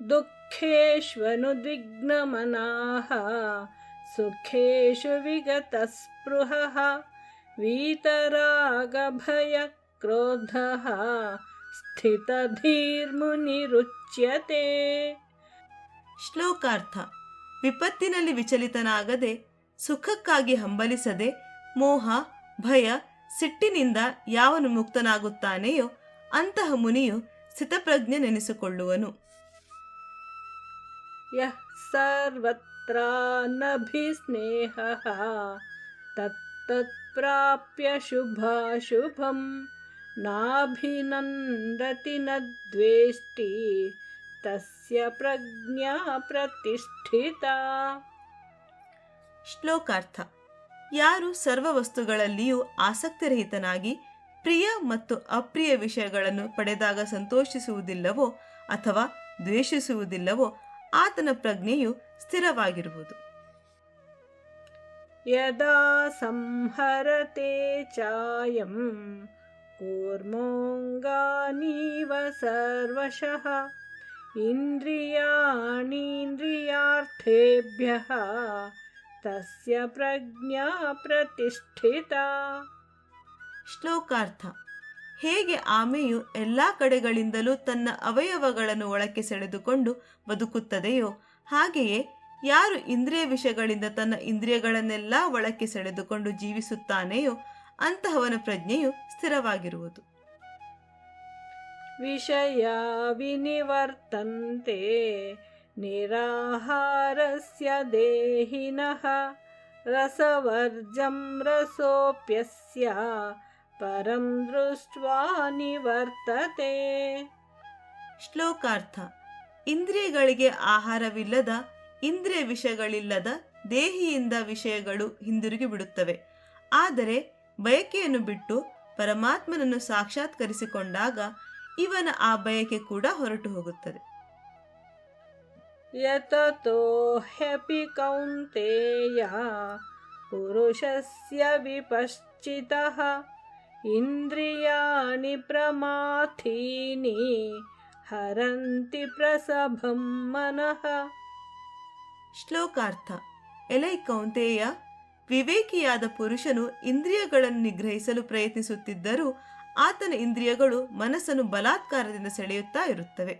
दुःखेष्वनुद्विग्नमनाः सुखेषु विगतस्पृहः वीतरागभयक्रोधः स्थितधीर्मुनिरुच्यते ಶ್ಲೋಕಾರ್ಥ ವಿಪತ್ತಿನಲ್ಲಿ ವಿಚಲಿತನಾಗದೆ ಸುಖಕ್ಕಾಗಿ ಹಂಬಲಿಸದೆ ಮೋಹ ಭಯ ಸಿಟ್ಟಿನಿಂದ ಯಾವನು ಮುಕ್ತನಾಗುತ್ತಾನೆಯೋ ಅಂತಹ ಮುನಿಯು ಸ್ಥಿತಪ್ರಜ್ಞೆ ನೆನೆಸಿಕೊಳ್ಳುವನು यः सर्वत्रानभिस्नेहः तत्तत्प्राप्य शुभाशुभं नाभिनन्दति न द्वेष्टि तस्य प्रज्ञा प्रतिष्ठिता ಶ್ಲೋಕಾರ್ಥ ಯಾರು ಸರ್ವ ವಸ್ತುಗಳಲ್ಲಿಯೂ ಆಸಕ್ತಿರಹಿತನಾಗಿ ಪ್ರಿಯ ಮತ್ತು ಅಪ್ರಿಯ ವಿಷಯಗಳನ್ನು ಪಡೆದಾಗ ಸಂತೋಷಿಸುವುದಿಲ್ಲವೋ ಅಥವಾ ದ್ವೇಷಿಸುವುದಿಲ್ಲವೋ ಆತನ ಪ್ರಜ್ಞೆಯು ಸ್ಥಿರವಾಗಿರುವುದು. ಯದಾ ಸಂಹರತೆ ಚಾಯಂ ಕೂರ್ಮೋಂಗಾನೀವ ಸರ್ವಶಃ ಇಂದ್ರಿಯಾಣೀಂದ್ರಿಯಾರ್ಥೇಭ್ಯ ತಸ್ಯ ಪ್ರಜ್ಞಾ ಪ್ರತಿಷ್ಠಿತ. ಶ್ಲೋಕಾರ್ಥ. ಹೇಗೆ ಆಮೆಯು ಎಲ್ಲ ಕಡೆಗಳಿಂದಲೂ ತನ್ನ ಅವಯವಗಳನ್ನು ಒಳಕ್ಕೆ ಸೆಳೆದುಕೊಂಡು ಬದುಕುತ್ತದೆಯೋ ಹಾಗೆಯೇ ಯಾರು ಇಂದ್ರಿಯ ವಿಷಯಗಳಿಂದ ತನ್ನ ಇಂದ್ರಿಯಗಳನ್ನೆಲ್ಲ ಒಳಕ್ಕೆ ಸೆಳೆದುಕೊಂಡು ಜೀವಿಸುತ್ತಾನೆಯೋ ಅಂತಹವನ ಪ್ರಜ್ಞೆಯು ಸ್ಥಿರವಾಗಿರುವುದು. ವಿಷಯ ವಿನಿವರ್ತಂತೆ ನಿರಾಹಾರಸ್ಯ ದೇಹಿನಃ ರಸವರ್ಜಂ ರಸೋಪ್ಯಸ್ಯ ಪರಂ ದೃಷ್ಟ್ವಾ ನಿವರ್ತತೆ ಶ್ಲೋಕಾರ್ಥ ಇಂದ್ರಿಯಗಳಿಗೆ ಆಹಾರವಿಲ್ಲದ ಇಂದ್ರಿಯ ವಿಷಯಗಳಿಲ್ಲದ ದೇಹಿಯಿಂದ ವಿಷಯಗಳು ಹಿಂದಿರುಗಿ ಬಿಡುತ್ತವೆ. ಆದರೆ ಬಯಕೆಯನ್ನು ಬಿಟ್ಟು ಪರಮಾತ್ಮನನ್ನು ಸಾಕ್ಷಾತ್ಕರಿಸಿಕೊಂಡಾಗ ಇವನ ಆ ಬಯಕೆ ಕೂಡ ಹೊರಟು ಹೋಗುತ್ತದೆ. ಯತತೋ ಹ್ಯಪಿ ಕೌಂತೇಯ ಪುರುಷಸ್ಯ ವಿಪಶ್ಚಿತಃ. इन्द्रियाणि प्रमाथीनि हरन्ति प्रसभं मनः ಶ್ಲೋಕಾರ್ಥ ಎಲೈ ಕೌಂತೆಯ ವಿವೇಕಿಯಾದ ಪುರುಷನು ಇಂದ್ರಿಯಗಳನ್ನು ನಿಗ್ರಹಿಸಲು ಪ್ರಯತ್ನಿಸುತ್ತಿದ್ದರೂ ಆತನ ಇಂದ್ರಿಯಗಳು ಮನಸ್ಸನ್ನು ಬಲಾತ್ಕಾರದಿಂದ ಸೆಳೆಯುತ್ತಾ ಇರುತ್ತವೆ